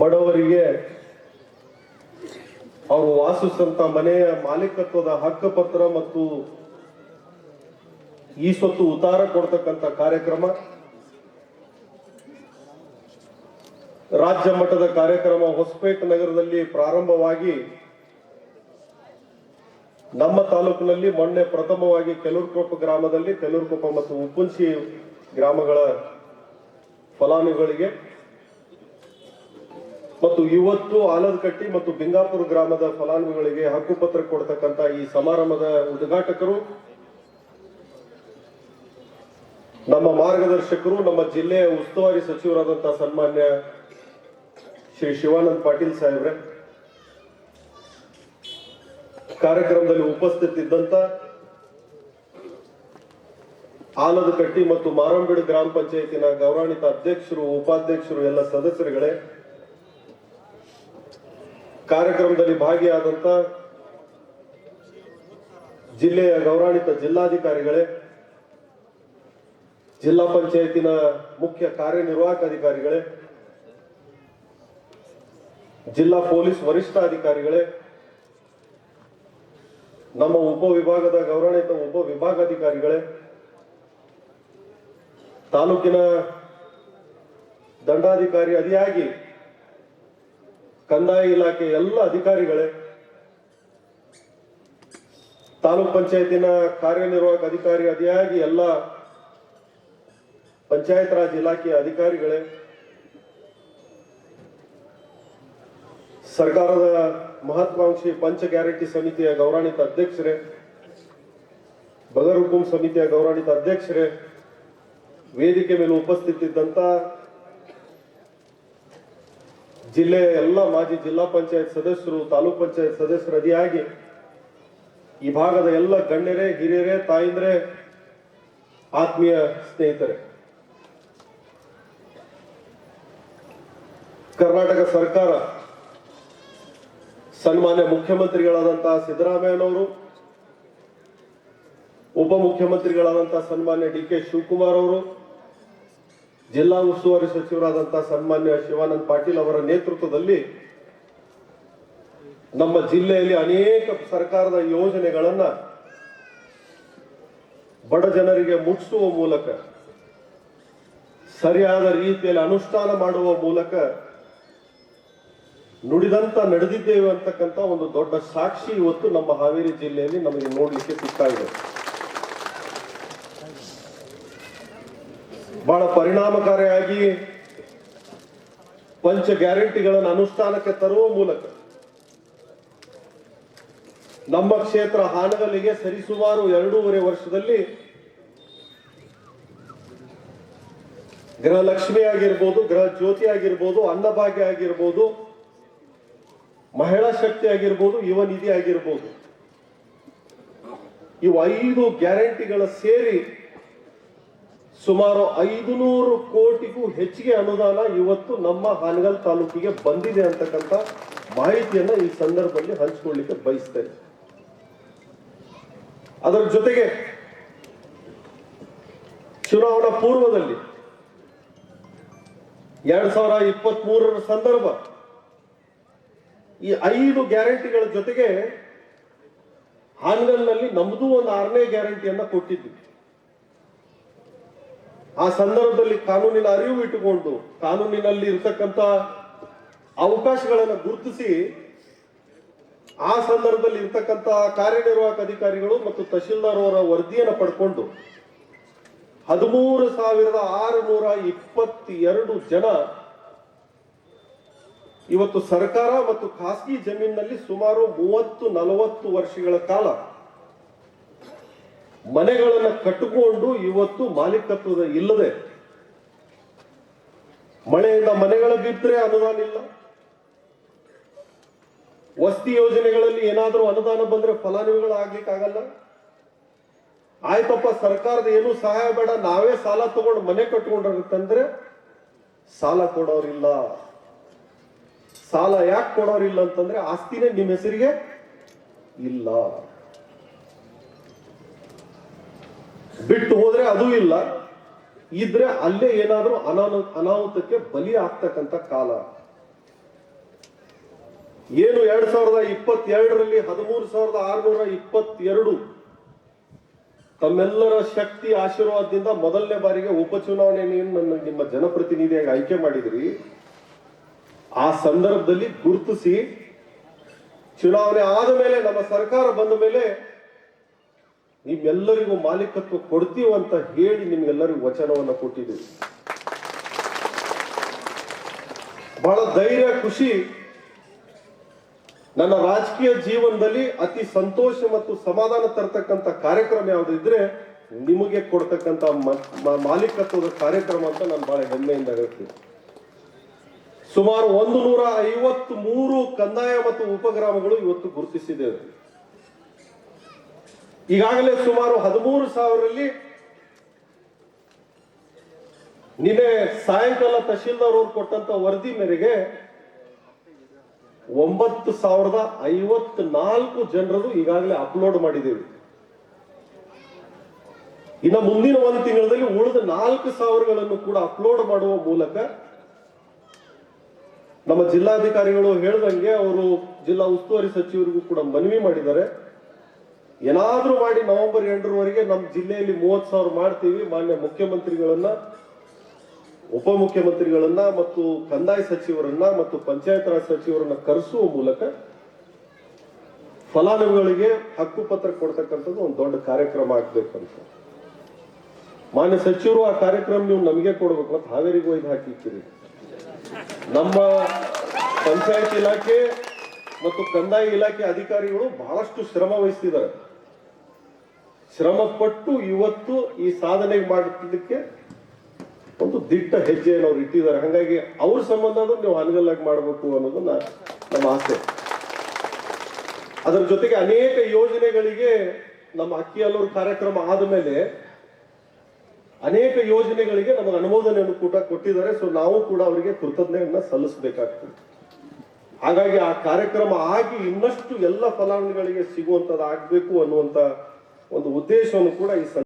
ಬಡವರಿಗೆ ಅವರು ವಾಸಿಸಂತ ಮನೆಯ ಮಾಲೀಕತ್ವದ ಹಕ್ಕುಪತ್ರ ಮತ್ತು ಈ ಸ್ವತ್ತು ಉತ್ತಾರ ಕೊಡ್ತಕ್ಕಂಥ ಕಾರ್ಯಕ್ರಮ, ರಾಜ್ಯ ಮಟ್ಟದ ಕಾರ್ಯಕ್ರಮ ಹೊಸಪೇಟೆ ನಗರದಲ್ಲಿ ಪ್ರಾರಂಭವಾಗಿ ನಮ್ಮ ತಾಲೂಕಿನಲ್ಲಿ ಮೊನ್ನೆ ಪ್ರಥಮವಾಗಿ ಕೆಲೂರ್ಕೊಪ್ಪ ಗ್ರಾಮದಲ್ಲಿ, ಕೆಲೂರ್ಕೊಪ್ಪ ಮತ್ತು ಉಪ್ಪುಂಚಿ ಗ್ರಾಮಗಳ ಫಲಾನುಭವಿಗಳಿಗೆ ಮತ್ತು ಇವತ್ತು ಆಲದಕಟ್ಟಿ ಮತ್ತು ಬಿಂಗಾಪುರ ಗ್ರಾಮದ ಫಲಾನುಭವಿಗಳಿಗೆ ಹಕ್ಕುಪತ್ರ ಕೊಡ್ತಕ್ಕಂತ ಈ ಸಮಾರಂಭದ ಉದ್ಘಾಟಕರು, ನಮ್ಮ ಮಾರ್ಗದರ್ಶಕರು, ನಮ್ಮ ಜಿಲ್ಲೆಯ ಉಸ್ತುವಾರಿ ಸಚಿವರಾದಂತಹ ಸನ್ಮಾನ್ಯ ಶ್ರೀ ಶಿವಾನಂದ್ ಪಾಟೀಲ್ ಸಾಹೇಬ್ರೆ, ಕಾರ್ಯಕ್ರಮದಲ್ಲಿ ಉಪಸ್ಥಿತಿದ್ದಂತ ಆಲದಕಟ್ಟಿ ಮತ್ತು ಮಾರಂಬಿಡು ಗ್ರಾಮ ಪಂಚಾಯತಿನ ಗೌರವಾನ್ವಿತ ಅಧ್ಯಕ್ಷರು, ಉಪಾಧ್ಯಕ್ಷರು, ಎಲ್ಲ ಸದಸ್ಯರುಗಳೇ ಕಾರ್ಯಕ್ರಮದಲ್ಲಿ ಭಾಗಿಯಾದಂತ ಜಿಲ್ಲೆಯ ಗೌರವಾನ್ವಿತ ಜಿಲ್ಲಾಧಿಕಾರಿಗಳೇ, ಜಿಲ್ಲಾ ಪಂಚಾಯತಿನ ಮುಖ್ಯ ಕಾರ್ಯನಿರ್ವಾಹಕ ಅಧಿಕಾರಿಗಳೇ ಜಿಲ್ಲಾ ಪೊಲೀಸ್ ವರಿಷ್ಠಾಧಿಕಾರಿಗಳೇ, ನಮ್ಮ ಉಪವಿಭಾಗದ ಗೌರವಾನ್ವಿತ ಉಪ ವಿಭಾಗಾಧಿಕಾರಿಗಳೇ, ತಾಲೂಕಿನ ದಂಡಾಧಿಕಾರಿ ಅದಿಯಾಗಿ ಕಂದಾಯ ಇಲಾಖೆ ಎಲ್ಲ ಅಧಿಕಾರಿಗಳೇ, ತಾಲೂಕ್ ಪಂಚಾಯತಿನ ಕಾರ್ಯನಿರ್ವಾಹಕ ಅಧಿಕಾರಿ ಅದಿಯಾಗಿ ಎಲ್ಲ ಪಂಚಾಯತ್ ರಾಜ್ ಇಲಾಖೆಯ ಅಧಿಕಾರಿಗಳೇ, ಸರ್ಕಾರದ ಮಹತ್ವಾಕಾಂಕ್ಷಿ ಪಂಚ ಗ್ಯಾರಂಟಿ ಸಮಿತಿಯ ಗೌರವಾನ್ವಿತ ಅಧ್ಯಕ್ಷರೇ ಬಗರ್ ಹುಕುಂ ಸಮಿತಿಯ ಗೌರವಾನ್ವಿತ ಅಧ್ಯಕ್ಷರೇ, ವೇದಿಕೆ ಮೇಲೆ ಉಪಸ್ಥಿತಿದ್ದಂತ ಜಿಲ್ಲೆಯ ಎಲ್ಲ ಮಾಜಿ ಜಿಲ್ಲಾ ಪಂಚಾಯತ್ ಸದಸ್ಯರು, ತಾಲೂಕ್ ಪಂಚಾಯತ್ ಸದಸ್ಯರು ಅದಿಯಾಗಿ ಈ ಭಾಗದ ಎಲ್ಲ ಗಣ್ಯರೇ, ಹಿರಿಯರೇ, ತಾಯಿಂದ್ರೆ, ಆತ್ಮೀಯ ಸ್ನೇಹಿತರೆ. ಕರ್ನಾಟಕ ಸರ್ಕಾರ ಸನ್ಮಾನ್ಯ ಮುಖ್ಯಮಂತ್ರಿಗಳಾದಂತಹ ಸಿದ್ದರಾಮಯ್ಯನವರು, ಉಪಮುಖ್ಯಮಂತ್ರಿಗಳಾದಂತಹ ಸನ್ಮಾನ್ಯ ಡಿ ಕೆ ಶಿವಕುಮಾರ್ ಅವರು ಜಿಲ್ಲಾ ಉಸ್ತುವಾರಿ ಸಚಿವರಾದಂತಹ ಸನ್ಮಾನ್ಯ ಶಿವಾನಂದ್ ಪಾಟೀಲ್ ಅವರ ನೇತೃತ್ವದಲ್ಲಿ ನಮ್ಮ ಜಿಲ್ಲೆಯಲ್ಲಿ ಅನೇಕ ಸರ್ಕಾರದ ಯೋಜನೆಗಳನ್ನ ಬಡ ಜನರಿಗೆ ಮುಟ್ಟಿಸುವ ಮೂಲಕ, ಸರಿಯಾದ ರೀತಿಯಲ್ಲಿ ಅನುಷ್ಠಾನ ಮಾಡುವ ಮೂಲಕ ನುಡಿದಂತ ನಡೆದಿದ್ದೇವೆ ಅಂತಕ್ಕಂಥ ಒಂದು ದೊಡ್ಡ ಸಾಕ್ಷಿ ಇವತ್ತು ನಮ್ಮ ಹಾವೇರಿ ಜಿಲ್ಲೆಯಲ್ಲಿ ನಮಗೆ ನೋಡಲಿಕ್ಕೆ ಸಿಗ್ತಾ ಇದೆ. ಬಹಳ ಪರಿಣಾಮಕಾರಿಯಾಗಿ ಪಂಚ ಗ್ಯಾರಂಟಿಗಳನ್ನು ಅನುಷ್ಠಾನಕ್ಕೆ ತರುವ ಮೂಲಕ ನಮ್ಮ ಕ್ಷೇತ್ರ ಹಾನಗಲ್ಲಿಗೆ ಸರಿಸುಮಾರು ಎರಡೂವರೆ ವರ್ಷದಲ್ಲಿ ಗೃಹಲಕ್ಷ್ಮಿ ಆಗಿರ್ಬೋದು ಗೃಹ ಜ್ಯೋತಿ ಆಗಿರ್ಬೋದು ಅನ್ನಭಾಗ್ಯ ಆಗಿರ್ಬೋದು ಮಹಿಳಾ ಶಕ್ತಿ ಆಗಿರ್ಬೋದು ಯುವ ನಿಧಿ ಆಗಿರ್ಬೋದು ಇವು ಐದು ಗ್ಯಾರಂಟಿಗಳ ಸೇರಿ ಸುಮಾರು ಐದು ನೂರು ಕೋಟಿಗೂ ಹೆಚ್ಚಿಗೆ ಅನುದಾನ ಇವತ್ತು ನಮ್ಮ ಹಾನಗಲ್ ತಾಲೂಕಿಗೆ ಬಂದಿದೆ ಅಂತಕ್ಕಂಥ ಮಾಹಿತಿಯನ್ನ ಈ ಸಂದರ್ಭದಲ್ಲಿ ಹಂಚಿಕೊಳ್ಳಿಕ್ಕೆ ಬಯಸ್ತೇನೆ. ಅದರ ಜೊತೆಗೆ ಚುನಾವಣಾ ಪೂರ್ವದಲ್ಲಿ ಎರಡ್ ಸಾವಿರ ಇಪ್ಪತ್ತ್ ಮೂರರ ಸಂದರ್ಭ ಈ ಐದು ಗ್ಯಾರಂಟಿಗಳ ಜೊತೆಗೆ ಹಾನಗಲ್ನಲ್ಲಿ ನಮ್ದು ಒಂದು ಆರನೇ ಗ್ಯಾರಂಟಿಯನ್ನ ಕೊಟ್ಟಿದ್ವಿ. ಆ ಸಂದರ್ಭದಲ್ಲಿ ಕಾನೂನಿನ ಅರಿವು ಇಟ್ಟುಕೊಂಡು ಕಾನೂನಿನಲ್ಲಿ ಇರತಕ್ಕಂತ ಅವಕಾಶಗಳನ್ನು ಗುರುತಿಸಿ ಆ ಸಂದರ್ಭದಲ್ಲಿ ಇರ್ತಕ್ಕಂತ ಕಾರ್ಯನಿರ್ವಾಹಕ ಅಧಿಕಾರಿಗಳು ಮತ್ತು ತಹಶೀಲ್ದಾರ್ ಅವರ ವರದಿಯನ್ನು ಪಡ್ಕೊಂಡು ಹದಿಮೂರು ಸಾವಿರದ ಆರುನೂರ ಇಪ್ಪತ್ತೆರಡು ಜನ ಇವತ್ತು ಸರ್ಕಾರ ಮತ್ತು ಖಾಸಗಿ ಜಮೀನಿನಲ್ಲಿ ಸುಮಾರು ಮೂವತ್ತು ನಲವತ್ತು ವರ್ಷಗಳ ಕಾಲ ಮನೆಗಳನ್ನು ಕಟ್ಟಿಕೊಂಡು ಇವತ್ತು ಮಾಲೀಕತ್ವದ ಇಲ್ಲದೆ ಮಳೆಯಿಂದ ಮನೆಗಳ ಬಿದ್ದರೆ ಅನುದಾನ ಇಲ್ಲ. ವಸ್ತಿ ಯೋಜನೆಗಳಲ್ಲಿ ಏನಾದರೂ ಅನುದಾನ ಬಂದ್ರೆ ಫಲಾನುಭವಿಗಳು ಆಗ್ಲಿಕ್ಕಾಗಲ್ಲ. ಆಯ್ತಪ್ಪ, ಸರ್ಕಾರದ ಏನು ಸಹಾಯ ಬೇಡ, ನಾವೇ ಸಾಲ ತಗೊಂಡು ಮನೆ ಕಟ್ಕೊಂಡಿರುತ್ತಂದ್ರೆ ಸಾಲ ಕೊಡೋರಿಲ್ಲ. ಸಾಲ ಯಾಕೆ ಕೊಡೋರಿಲ್ಲ ಅಂತಂದ್ರೆ ಆಸ್ತಿನೇ ನಿಮ್ಮ ಹೆಸರಿಗೆ ಇಲ್ಲ. ಬಿಟ್ಟು ಹೋದ್ರೆ ಅದು ಇಲ್ಲ. ಇದ್ರೆ ಅಲ್ಲೇ ಏನಾದ್ರೂ ಅನಾನು, ಅನಾಹುತಕ್ಕೆ ಬಲಿ ಆಗ್ತಕ್ಕಂತ ಕಾಲ. ಏನು ಎರಡ್ ಸಾವಿರದ ಇಪ್ಪತ್ತೆರಡರಲ್ಲಿ ಹದಿಮೂರು ಸಾವಿರದ ಆರುನೂರ ಇಪ್ಪತ್ತೆರಡು ತಮ್ಮೆಲ್ಲರ ಶಕ್ತಿ ಆಶೀರ್ವಾದದಿಂದ ಮೊದಲನೇ ಬಾರಿಗೆ ಉಪಚುನಾವಣೆಯನ್ನು ನನ್ನ, ನಿಮ್ಮ ಜನಪ್ರತಿನಿಧಿಯಾಗಿ ಆಯ್ಕೆ ಮಾಡಿದ್ರಿ. ಆ ಸಂದರ್ಭದಲ್ಲಿ ಗುರುತಿಸಿ, ಚುನಾವಣೆ ಆದ ಮೇಲೆ ನಮ್ಮ ಸರ್ಕಾರ ಬಂದ ಮೇಲೆ ನಿಮ್ಮೆಲ್ಲರಿಗೂ ಮಾಲೀಕತ್ವ ಕೊಡ್ತೀವಿ ಅಂತ ಹೇಳಿ ನಿಮ್ಗೆಲ್ಲರಿಗೂ ವಚನವನ್ನು ಕೊಟ್ಟಿದ್ದೀವಿ. ಬಹಳ ಧೈರ್ಯ, ಖುಷಿ. ನನ್ನ ರಾಜಕೀಯ ಜೀವನದಲ್ಲಿ ಅತಿ ಸಂತೋಷ ಮತ್ತು ಸಮಾಧಾನ ತರ್ತಕ್ಕಂಥ ಕಾರ್ಯಕ್ರಮ ಯಾವುದಿದ್ರೆ ನಿಮಗೆ ಕೊಡ್ತಕ್ಕಂಥ ಮಾಲೀಕತ್ವದ ಕಾರ್ಯಕ್ರಮ ಅಂತ ನಾನು ಬಹಳ ಹೆಮ್ಮೆಯಿಂದ ಹೇಳ್ತೀನಿ. ಸುಮಾರು ಒಂದು ನೂರ ಐವತ್ತ್ ಮೂರು ಕಂದಾಯ ಮತ್ತು ಉಪಗ್ರಾಮಗಳು ಇವತ್ತು ಗುರುತಿಸಿದ್ದೇವೆ. ಈಗಾಗಲೇ ಸುಮಾರು ಹದಿಮೂರು ಸಾವಿರಲ್ಲಿ ನಿನ್ನೆ ಸಾಯಂಕಾಲ ತಹಶೀಲ್ದಾರ್ ಅವರು ಕೊಟ್ಟಂತ ವರದಿ ಮೇರೆಗೆ ಒಂಬತ್ತು ಸಾವಿರದ ಐವತ್ ನಾಲ್ಕು ಜನರದು ಈಗಾಗಲೇ ಅಪ್ಲೋಡ್ ಮಾಡಿದ್ದೇವೆ. ಇನ್ನು ಮುಂದಿನ ಒಂದು ತಿಂಗಳಲ್ಲಿ ಉಳಿದ ನಾಲ್ಕು ಸಾವಿರಗಳನ್ನು ಕೂಡ ಅಪ್ಲೋಡ್ ಮಾಡುವ ಮೂಲಕ ನಮ್ಮ ಜಿಲ್ಲಾಧಿಕಾರಿಗಳು ಹೇಳ್ದಂಗೆ ಅವರು ಜಿಲ್ಲಾ ಉಸ್ತುವಾರಿ ಸಚಿವರಿಗೂ ಕೂಡ ಮನವಿ ಮಾಡಿದ್ದಾರೆ. ಏನಾದ್ರೂ ಮಾಡಿ ನವೆಂಬರ್ ಎಂಟರವರೆಗೆ ನಮ್ಮ ಜಿಲ್ಲೆಯಲ್ಲಿ ಮೂವತ್ ಸಾವಿರ ಮಾಡ್ತೀವಿ. ಮಾನ್ಯ ಮುಖ್ಯಮಂತ್ರಿಗಳನ್ನ, ಉಪಮುಖ್ಯಮಂತ್ರಿಗಳನ್ನ ಮತ್ತು ಕಂದಾಯ ಸಚಿವರನ್ನ ಮತ್ತು ಪಂಚಾಯತ್ ರಾಜ್ ಸಚಿವರನ್ನ ಕರೆಸುವ ಮೂಲಕ ಫಲಾನುಭವಿಗಳಿಗೆ ಹಕ್ಕುಪತ್ರ ಕೊಡ್ತಕ್ಕಂಥದ್ದು ಒಂದು ದೊಡ್ಡ ಕಾರ್ಯಕ್ರಮ ಆಗ್ಬೇಕಂತ. ಮಾನ್ಯ ಸಚಿವರು ಆ ಕಾರ್ಯಕ್ರಮ ನೀವು ನಮಗೆ ಕೊಡ್ಬೇಕು. ಅಂತ ಹಾವೇರಿಗೂ ಒಯ್ದು ಹಾಕಿರ್ತೀರಿ ನಮ್ಮ ಪಂಚಾಯತ್ ಇಲಾಖೆ ಮತ್ತು ಕಂದಾಯ ಇಲಾಖೆ ಅಧಿಕಾರಿಗಳು ಬಹಳಷ್ಟು ಶ್ರಮ ವಹಿಸ್ತಿದ್ದಾರೆ. ಶ್ರಮ ಪಟ್ಟು ಇವತ್ತು ಈ ಸಾಧನೆ ಮಾಡಲಿಕ್ಕೆ ಒಂದು ದಿಟ್ಟ ಹೆಜ್ಜೆಯನ್ನು ಅವ್ರು ಇಟ್ಟಿದ್ದಾರೆ. ಹಾಗಾಗಿ ಅವ್ರ ಸಂಬಂಧ ನೀವು ಹನಗಲ್ಲಾಗಿ ಮಾಡಬೇಕು ಅನ್ನೋದನ್ನ ನಮ್ಮ ಆಸೆ. ಅದರ ಜೊತೆಗೆ ಅನೇಕ ಯೋಜನೆಗಳಿಗೆ ನಮ್ಮ ಅಕ್ಕಿ ಹಲವರು ಕಾರ್ಯಕ್ರಮ ಆದಮೇಲೆ ಅನೇಕ ಯೋಜನೆಗಳಿಗೆ ನಮಗೆ ಅನುಮೋದನೆಯನ್ನು ಕೂಡ ಕೊಟ್ಟಿದ್ದಾರೆ. ಸೊ ನಾವು ಕೂಡ ಅವರಿಗೆ ಕೃತಜ್ಞತೆಯನ್ನ ಸಲ್ಲಿಸಬೇಕಾಗ್ತದೆ. ಹಾಗಾಗಿ ಆ ಕಾರ್ಯಕ್ರಮ ಆಗಿ ಇನ್ನಷ್ಟು ಎಲ್ಲ ಫಲಾನುಭವಿಗಳಿಗೆ ಸಿಗುವಂತದ್ದು ಆಗ್ಬೇಕು ಅನ್ನುವಂತ ಒಂದು ಉದ್ದೇಶವನ್ನು ಕೂಡ ಈ